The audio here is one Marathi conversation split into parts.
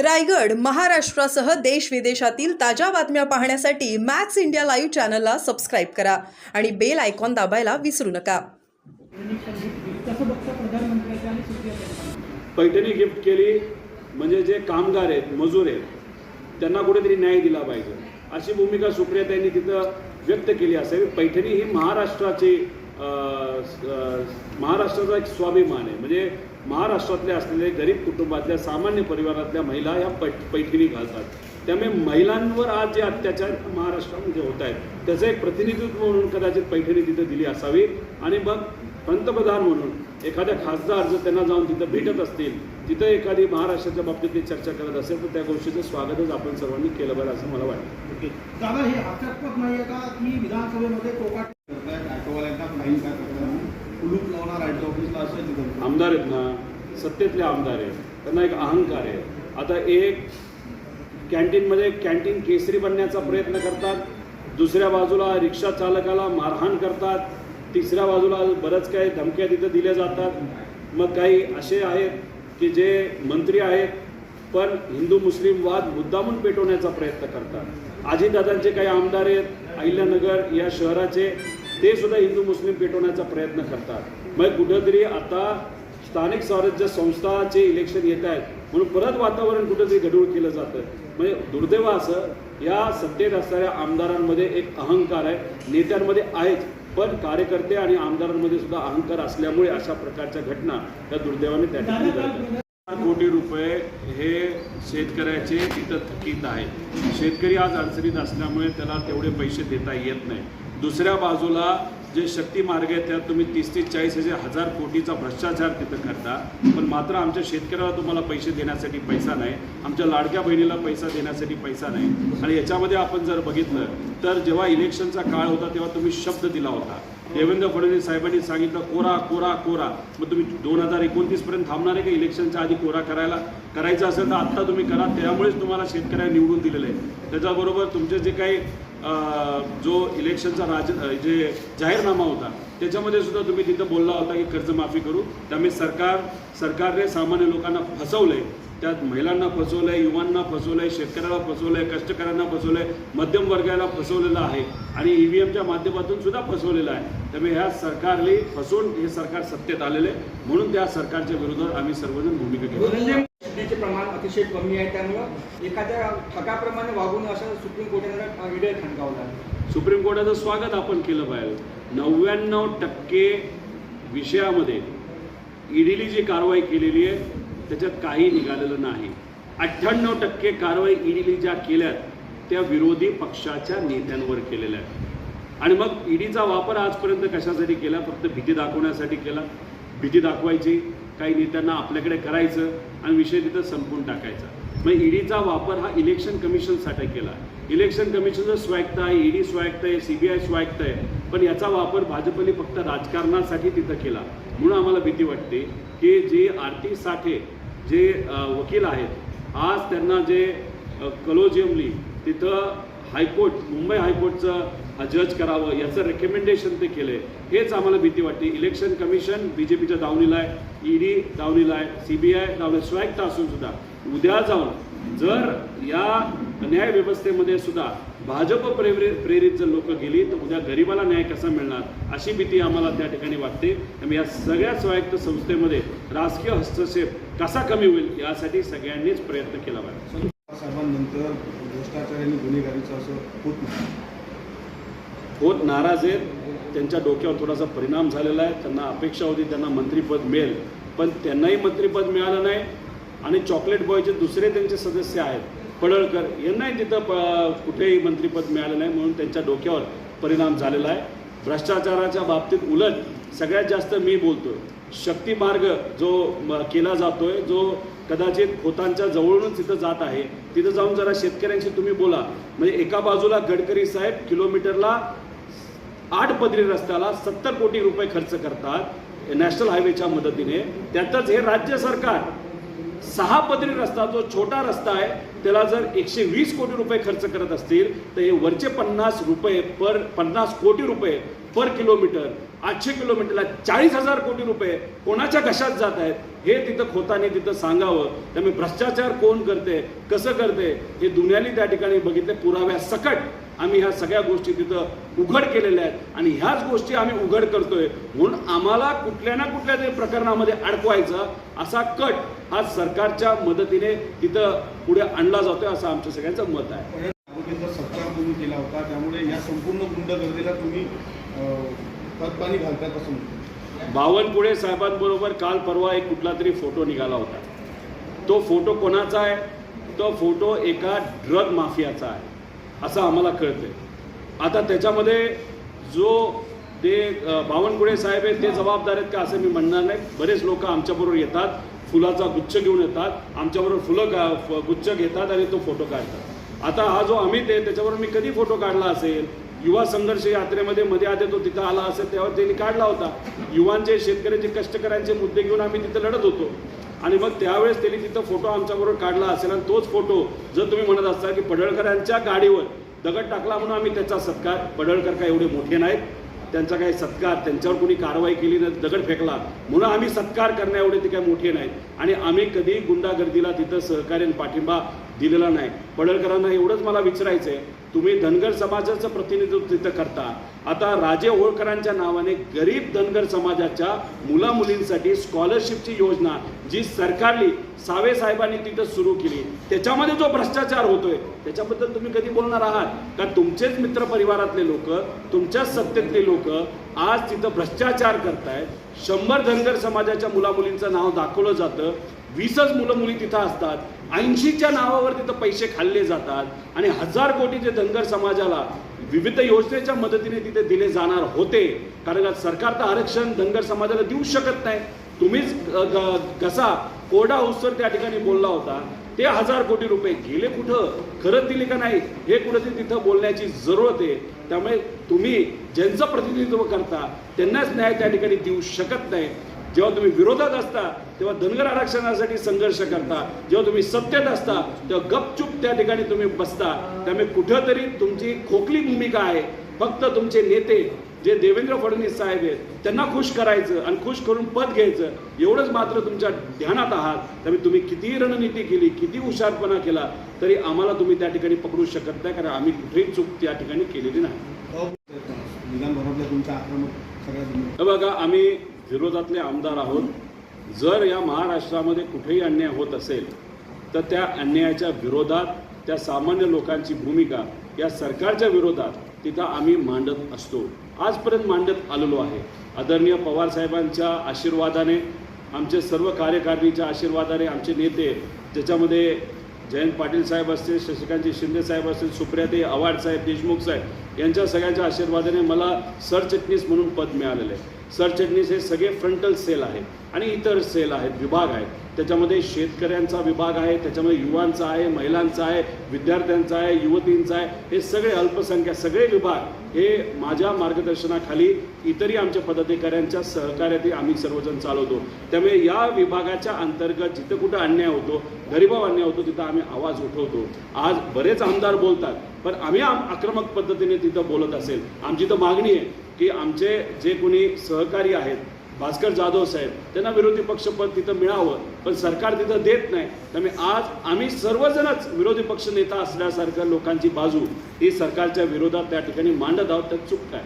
रायगड महाराष्ट्रासह देश विदेशातील ताज्या बातम्या पाहण्यासाठी मॅक्स इंडिया लाईव्ह चॅनलला सबस्क्राईब करा आणि बेल आयकॉन दाबायला विसरू नका. पैठणी गिफ्ट केली म्हणजे जे कामगार आहेत मजूर आहेत त्यांना कुठेतरी न्याय दिला पाहिजे. अशी भूमिका सुप्रियाताईंनी तिथं व्यक्त केली असावी. पैठणी ही महाराष्ट्राची महाराष्ट्राचा एक स्वाभिमान आहे. म्हणजे महाराष्ट्रातले असलेले गरीब कुटुंबातल्या सामान्य परिवारातल्या महिला या पै पैठणी घालतात. त्यामुळे महिलांवर आज जे अत्याचार महाराष्ट्रामध्ये होत आहेत त्याचं एक प्रतिनिधित्व म्हणून कदाचित पैठणी तिथं दिली असावी. आणि मग पंतप्रधान म्हणून एखाद्या खासदार जर त्यांना जाऊन तिथं भेटत असतील तिथं एखादी महाराष्ट्राच्या बाबतीत ते चर्चा करत असेल तर त्या गोष्टीचं स्वागतच आपण सर्वांनी केलं पाहिजे असं मला वाटतं. दादा हे हास्यास्पद नाही आहे का की विधानसभेमध्ये टोकाट करतायत ऑटोवाल्यांना फाईन ऑफिसला आमदार आहेत ना सत्तेतले आमदार आहेत. त्यांना एक अहंकार आहे. आता एक कॅन्टीनमध्ये कॅन्टीन केसरी बनण्याचा प्रयत्न करतात दुसऱ्या बाजूला रिक्षा चालकाला मारहाण करतात तिसऱ्या बाजूला बरंच काही धमक्या तिथं दिल्या जातात. मग काही असे आहेत की जे मंत्री आहेत पण हिंदू मुस्लिम वाद मुद्दामून पेटवण्याचा प्रयत्न करतात. अजितदादांचे काही आमदार आहेत अहिल्यानगर या शहराचे ते सुद्धा हिंदू मुस्लिम पेटवण्याचा प्रयत्न करतात. मग कुठंतरी आता स्थानिक स्वराज्य संस्थाचे इलेक्शन येत आहेत. म्हणून परत वातावरण कुठंतरी गढूळ केलं जातं. म्हणजे दुर्दैव असं या सत्तेत असणाऱ्या आमदारांमध्ये एक अहंकार आहे. नेत्यांमध्ये आहेच पण कार्यकर्ते आणि आमदारांमध्ये सुद्धा अहंकार असल्यामुळे अशा प्रकारच्या घटना या दुर्दैवाने त्या ठिकाणी कोटी रुपये हे शेतकऱ्याचे तिथं थकीत आहे शेतकरी आज अडचणीत असल्यामुळे त्याला तेवढे पैसे देता येत नाही. दुसऱ्या बाजूला जे शक्ती मार्ग आहेत त्यात तुम्ही तीस ते चाळीस हजार हजार कोटीचा भ्रष्टाचार तिथं करता. पण मात्र आमच्या शेतकऱ्याला तुम्हाला पैसे देण्यासाठी पैसा नाही. आमच्या लाडक्या बहिणीला पैसा देण्यासाठी पैसा नाही. आणि याच्यामध्ये आपण जर बघितलं तर जेव्हा इलेक्शनचा काळ होता तेव्हा तुम्ही शब्द दिला होता. देवेंद्र फडणवीस साहेबांनी सांगितलं कोरा कोरा कोरा. मग तुम्ही दोन हजार एकोणतीस पर्यंत थांबणार आहे का इलेक्शनच्या आधी कोरा करायला? करायचं असेल तर आत्ता तुम्ही करा. त्यामुळेच तुम्हाला शेतकऱ्यांना निवडून दिलेलं आहे. त्याच्याबरोबर तुमचे जे काही जो इलेक्शनचा राज जे जाहीरनामा होता त्याच्यामध्ये सुद्धा तुम्ही तिथं बोलला होता की कर्जमाफी करू. त्यामुळे सरकार सरकारने सामान्य लोकांना फसवलंय. त्यात महिलांना फसवलंय युवांना फसवलंय शेतकऱ्याला फसवलंय कष्टकऱ्यांना फसवलंय मध्यम वर्गाला फसवलेलं आहे आणि ई व्ही एमच्या माध्यमातून सुद्धा फसवलेलं आहे. त्यामुळे ह्या सरकारने फसवून हे सरकार सत्तेत आलेलं आहे. म्हणून त्या सरकारच्या विरोधात आम्ही सर्वजण भूमिका घेतो शुद्धीचे प्रमाण अतिशय कमी आहे. त्यामुळं एखाद्या ठगाप्रमाणे वागून असं सुप्रीम कोर्टाने विडे ठणकावला सुप्रीम कोर्टाचं स्वागत आपण केलं पाहिजे. नव्याण्णव टक्के विषयामध्ये ईडीने जी कारवाई केलेली आहे त्याच्यात काही निघालेलं नाही. अठ्ठ्याण्णव टक्के कारवाई ईडीने ज्या केल्यात त्या विरोधी पक्षाच्या नेत्यांवर केलेल्या आहेत. आणि मग ईडीचा वापर आजपर्यंत कशासाठी केला? फक्त भीती दाखवण्यासाठी केला? भीती दाखवायची? काही नेत्यांना आपल्याकडे करायचं आणि विषय तिथं संपून टाकायचा. मग ईडीचा वापर हा इलेक्शन कमिशनसाठी केला. इलेक्शन कमिशनचं स्वायत्त आहे ईडी स्वायत्त आहे सी बी आय स्वायत्त आहे पण याचा वापर भाजपने फक्त राजकारणासाठी तिथं केला. म्हणून आम्हाला भीती वाटते की जे आरती साठे जे वकील आहेत आज त्यांना जे कलोजियमली तिथं हायकोर्ट मुंबई हायकोर्टचं जज करावं याचं रेकमेंडेशन ते केलं आहे हेच आम्हाला भीती वाटते. इलेक्शन कमिशन बी जे पीच्या दावणीला आहे ईडी दावणीला आहे सी बी आय दावणी स्वायत्त असून सुद्धा उद्या जाऊन जर या न्याय व्यवस्थेमध्ये सुद्धा भाजप प्रेरित प्रेरित जर लोक गेली तर उद्या गरिबाला न्याय कसा मिळणार? अशी भीती आम्हाला त्या ठिकाणी वाटते. त्यामुळे या सगळ्या स्वायत्त संस्थेमध्ये राजकीय हस्तक्षेप कसा कमी होईल यासाठी सगळ्यांनीच प्रयत्न केला पाहिजे. साहेबांनंतर भ्रष्टाचार आणि गुन्हेगारीचं असं होत नाही. होत नाराज आहेत. त्यांच्या डोक्यावर थोडासा परिणाम झालेला आहे. त्यांना अपेक्षा होती त्यांना मंत्रीपद मिळेल. पण त्यांनाही मंत्रीपद मिळालं नाही. आणि चॉकलेट बॉयचे दुसरे त्यांचे सदस्य आहेत. पडळकर यांनाही तिथं प कुठेही मंत्रीपद मिळालं नाही म्हणून त्यांच्या डोक्यावर परिणाम झालेला आहे. भ्रष्टाचाराच्या बाबतीत उलट सगळ्यात जास्त मी बोलतो शक्ती मार्ग जो म- केला जातोय जो कदाचित खोतांच्या जवळूनच तिथं जात आहे तिथं जाऊन जरा शेतकऱ्यांशी तुम्ही बोला. म्हणजे एका बाजूला गडकरी साहेब किलोमीटरला आठ पदरी रस्त्याला सत्तर कोटी रुपये खर्च करतात नॅशनल हायवेच्या मदतीने. त्यातच हे राज्य सरकार सहा पदरी रस्ता जो छोटा रस्ता आहे त्याला जर एकशे वीस कोटी रुपये खर्च करत असतील तर हे वरचे पन्नास रुपये पर पन्नास कोटी रुपये पर किलोमीटर आठशे किलोमीटरला चाळीस हजार कोटी रुपये कोणाच्या कशात जात आहेत हे तिथं खोताने तिथं सांगावं. त्यामुळे भ्रष्टाचार कोण करते कसं करते हे दुनियाने त्या ठिकाणी बघितले. पुराव्या सकट आम्ही ह्या सगळ्या गोष्टी तिथं उघड केलेल्या आहेत. आणि ह्याच गोष्टी आम्ही उघड करतोय. म्हणून आम्हाला कुठल्या ना कुठल्या तरी प्रकरणामध्ये अडकवायचा असा कट हा सरकारच्या मदतीने तिथं पुढे आणला जातोय असं आमच्या सगळ्यांचं मत आहे. सत्कार तुम्ही केला होता. त्यामुळे या संपूर्ण गुंडगर्दीला तुम्ही खतपाणी घालतात बावनकुळे साहेबांबरोबर काल परवा एक कुठला तरी फोटो निघाला होता. तो फोटो कोणाचा आहे? तो फोटो एका ड्रग माफियाचा आहे असं आम्हाला कळतंय. आता त्याच्यामध्ये जो ते बावनकुळे साहेब आहेत ते जबाबदार आहेत का असं मी म्हणणार नाही. बरेच लोक आमच्याबरोबर येतात फुलाचा गुच्छ घेऊन येतात आमच्याबरोबर फुलं का फ- गुच्छ घेतात आणि तो फोटो काढतात. आता हा जो अमित आहे त्याच्याबरोबर मी कधी फोटो काढला असेल? युवा संघर्ष यात्रेमध्ये मध्ये आधी तो तिथं आला असेल तेव्हा त्यांनी काढला होता. युवांचे शेतकऱ्यांचे कष्टकऱ्यांचे मुद्दे घेऊन आम्ही तिथं लढत होतो. आणि मग त्यावेळेस त्यांनी तिथं फोटो आमच्याबरोबर काढला असेल आणि तोच फोटो जर तुम्ही म्हणत असाल की पडळकरांच्या गाडीवर दगड टाकला म्हणून आम्ही त्याचा सत्कार पडळकर काय एवढे मोठे नाहीत. त्यांचा काही सत्कार त्यांच्यावर कोणी कारवाई केली नाही दगड फेकला म्हणून आम्ही सत्कार करण्या एवढे ते काही मोठे नाहीत. आणि आम्ही कधी गुंडागर्दीला तिथं सहकार्य पाठिंबा दिलेला नाही. पडळकरांना एवढंच मला विचारायचं आहे तुम्ही धनगर समाजाचं प्रतिनिधित्व तिथं करता. आता राजे होळकरांच्या नावाने गरीब धनगर समाजाच्या मुला मुलींसाठी स्कॉलरशिपची योजना जी सरकारली सावे साहेबांनी तिथं सुरू केली. त्याच्यामध्ये जो भ्रष्टाचार होतोय त्याच्याबद्दल तुम्ही कधी बोलणार आहात? का तुमचेच मित्र परिवारातले लोक तुमच्याच सत्तेतले लोक आज तिथं भ्रष्टाचार करतायत? शंभर धनगर समाजाच्या मुला मुलींचं नाव दाखवलं जातं. वीसच मुलं मुली तिथं असतात. ऐंशीच्या नावावर तिथं पैसे खाल्ले जातात. आणि हजार कोटीचे धनगर समाजाला विविध योजनेच्या मदतीने तिथे दिले जाणार होते. कारण सरकार तर आरक्षण धनगर समाजाला देऊ शकत नाही. तुम्हीच घसा कसा कोरडा उत्सर त्या ठिकाणी बोलला होता. ते हजार कोटी रुपये गेले कुठं? खरंच दिले का नाही? हे कुठेतरी तिथं बोलण्याची जरूरत आहे. त्यामुळे तुम्ही ज्यांचं प्रतिनिधित्व करता त्यांनाच न्याय त्या ठिकाणी देऊ शकत नाही. जेव्हा तुम्ही विरोधात असता तेव्हा धनगर आरक्षणासाठी संघर्ष करता. जेव्हा तुम्ही सत्तेत असता तेव्हा गपचूप त्या ठिकाणी तुम्ही बसता. त्यामुळे कुठंतरी तुमची खोकली भूमिका आहे. फक्त तुमचे नेते जे देवेंद्र फडणवीस साहेब आहेत त्यांना खुश करायचं आणि खुश करून पद घ्यायचं एवढंच मात्र तुमच्या ध्यानात आहात. त्यामुळे तुम्ही कितीही रणनीती केली किती हुशारपणा केला तरी आम्हाला तुम्ही त्या ठिकाणी पकडू शकत नाही कारण आम्ही कुठेही चूक त्या ठिकाणी केलेली नाही. हे बघा आम्ही विरोधातले आमदार आहोत. जर या महाराष्ट्रामध्ये कुठेही अन्याय होत असेल तर त्या अन्यायाच्या विरोधात त्या सामान्य लोकांची भूमिका या सरकारच्या विरोधात तिथं आम्ही मांडत असतो. आजपर्यंत मांडत आलेलो आहे. आदरणीय पवार साहेबांच्या आशीर्वादाने आमचे सर्व कार्यकारिणीच्या आशीर्वादाने आमचे नेते ज्याच्यामध्ये जयंत पाटील साहेब असतील शशिकांतजी शिंदे साहेब असतील सुप्रियाते आव्हाड साहेब देशमुख साहेब यांच्या सगळ्यांच्या आशीर्वादाने मला सरचिटणीस म्हणून पद मिळालेलं आहे. सरचिटणीस हे सगळे फ्रंटल सेल आहेत आणि इतर सेल आहेत विभाग आहेत. त्याच्यामध्ये शेतकऱ्यांचा विभाग आहे त्याच्यामध्ये युवांचा आहे महिलांचा आहे विद्यार्थ्यांचा आहे युवतींचा आहे. हे सगळे अल्पसंख्या सगळे विभाग हे माझ्या मार्गदर्शनाखाली इतरही आमच्या पदाधिकाऱ्यांच्या सहकार्यातही आम्ही सर्वजण चालवतो. त्यामुळे या विभागाच्या अंतर्गत जिथं कुठं अन्याय होतो गरिबाव अन्याय होतो तिथं आम्ही आवाज उठवतो. आज बरेच आमदार बोलतात पण आम्ही आम आक्रमक पद्धतीने तिथं बोलत असेल. आमची तर मागणी आहे की आमचे जे कोणी सहकारी आहेत भास्कर जाधव साहेब त्यांना विरोधी पक्षपद तिथं मिळावं पण सरकार तिथं देत नाही. त्यामुळे आज आम्ही सर्वजणच विरोधी पक्ष नेता असल्यासारख्या लोकांची बाजू ही सरकारच्या विरोधात त्या ठिकाणी मांडत आहोत तर चूक काय?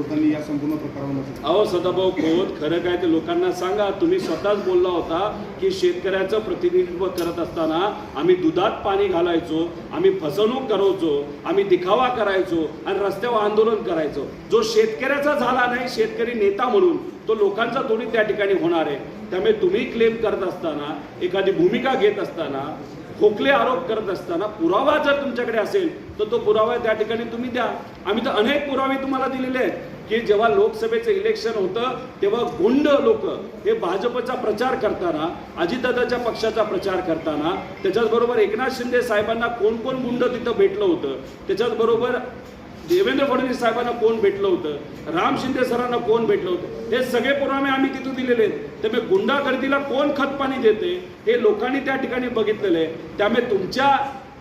खोतांनी या संपूर्ण प्रकारावर अहो सदाभाऊ खोत खरं काय ते लोकांना सांगा. तुम्ही स्वतःच बोलला होता की शेतकऱ्याचं प्रतिनिधित्व करत असताना आम्ही दुधात पाणी घालायचो आम्ही फसवणूक करायचो आम्ही दिखावा करायचो आणि रस्त्यावर आंदोलन करायचो. जो शेतकऱ्याचा झाला नाही शेतकरी नेता म्हणून तो लोकांचा थोडी त्या ठिकाणी होणार आहे. त्यामुळे तुम्ही क्लेम करत असताना एखादी भूमिका घेत असताना खोकले आरोप करत असताना पुरावा जर तुमच्याकडे असेल तर तो पुरावा त्या ठिकाणी तुम्ही द्या. आम्ही तर अनेक पुरावे तुम्हाला दिलेले आहेत की जेव्हा लोकसभेचं इलेक्शन होतं तेव्हा गुंड लोक हे भाजपचा प्रचार करताना अजितदादाच्या पक्षाचा प्रचार करताना त्याच्याचबरोबर एकनाथ शिंदे साहेबांना कोण कोण गुंड तिथं भेटलं होतं त्याच्याचबरोबर देवेंद्र फडणवीस साहेबांना कोण भेटलं होतं? राम शिंदे सरांना कोण भेटलं होतं? हे सगळे पुरावे आम्ही तिथून दिलेले आहेत. त्यामुळे गुंडागर्दीला कोण खतपाणी देते? हे लोकांनी त्या ठिकाणी बघितलेलं आहे. त्यामुळे तुमच्या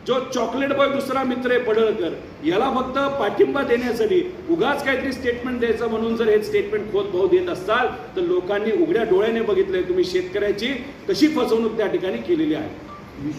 जो चॉकलेट बॉय दुसरा मित्र आहे पडळकर याला फक्त पाठिंबा देण्यासाठी उगाच काहीतरी स्टेटमेंट द्यायचं म्हणून जर हे स्टेटमेंट खोत भाव देत असाल तर लोकांनी उघड्या डोळ्याने बघितलंय. तुम्ही शेतकऱ्याची कशी फसवणूक त्या ठिकाणी केलेली आहे?